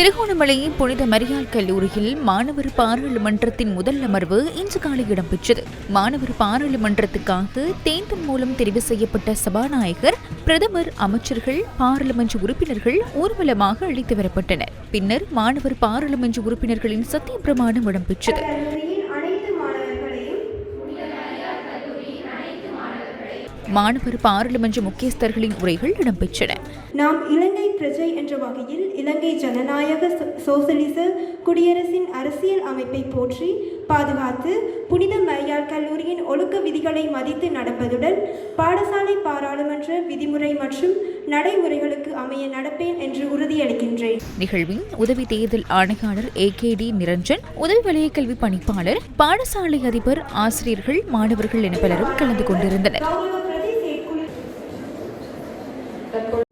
திருகோணமலை புனித மரியாள் கல்லூரியில் மாணவர் பாராளுமன்றத்தின் முதல் அமர்வு இன்று காலை இடம்பெற்றது. மாணவர் பாராளுமன்றத்துக்காக தேர்தல் மூலம் தெரிவு செய்யப்பட்ட சபாநாயகர் பிரதமர் அமைச்சர்கள் பாராளுமன்ற உறுப்பினர்கள் ஊர்வலமாக அழைத்து வரப்பட்டனர். பின்னர் மாணவர் பாராளுமன்ற உறுப்பினர்களின் சத்திய பிரமாணம் இடம்பெற்றது. மாணவர் பாராளுமன்ற முக்கியஸ்தர்களின் உரைகள் இடம்பெற்றன. நாம் இலங்கை பிரஜை என்ற வகையில் இலங்கை ஜனநாயக சோசலிச குடியரசின் அரசியல் அமைப்பை போற்றி பாதுகாத்து புனித மரியாள் கல்லூரியின் ஒழுக்க விதிகளை மதித்து நடப்பதுடன் பாடசாலை பாராளுமன்ற விதிமுறை மற்றும் நடைமுறைகளுக்கு அமைய நடப்பேன் என்று உறுதியளிக்கின்றேன். நிகழ்வின் உதவி தேர்தல் ஆணையாளர் ஏ கே டி நிரஞ்சன் உதவி வலய கல்வி பணிப்பாளர் பாடசாலை அதிபர் ஆசிரியர்கள் மாணவர்கள் என பலரும் கலந்து கொண்டிருந்தனர். dal